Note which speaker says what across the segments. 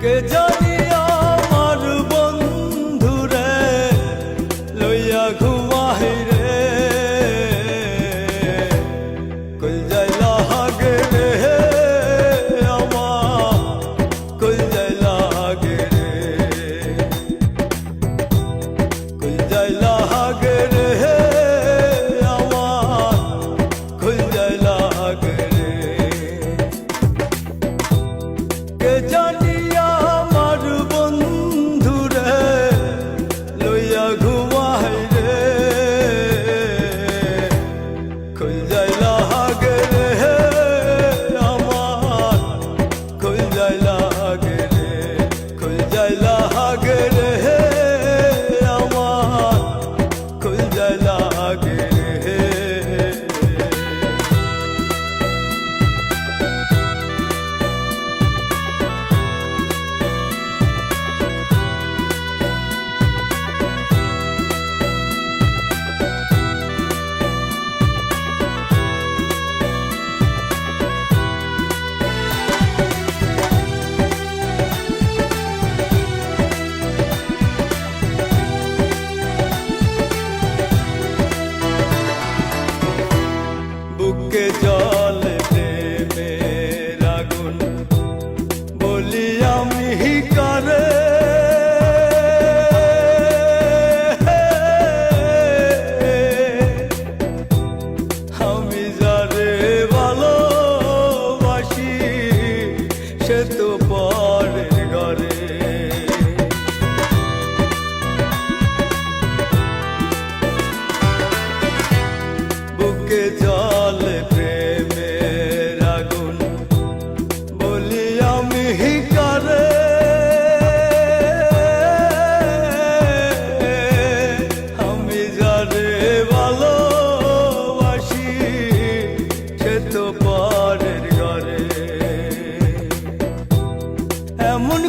Speaker 1: কে জানি বুকে জল হিকারে আমি যারে ভালোবাসি এমন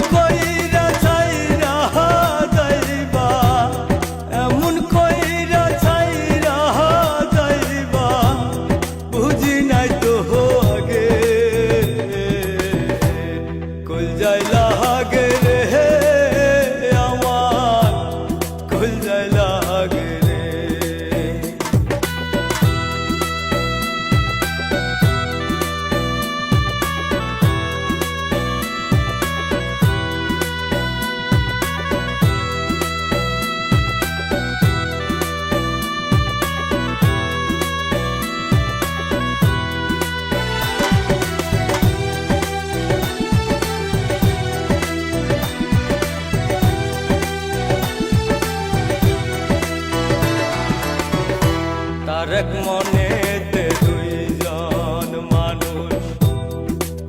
Speaker 1: এক মনেতে দুইজন মানুষ।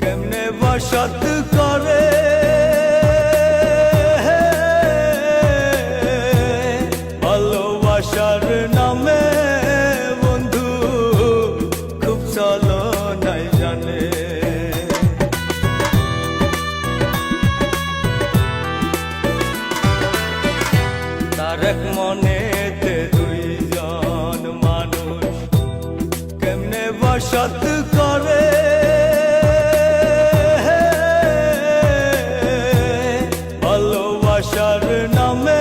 Speaker 1: কেমনে বসত করে বসত করে। ভালোবাসার নামে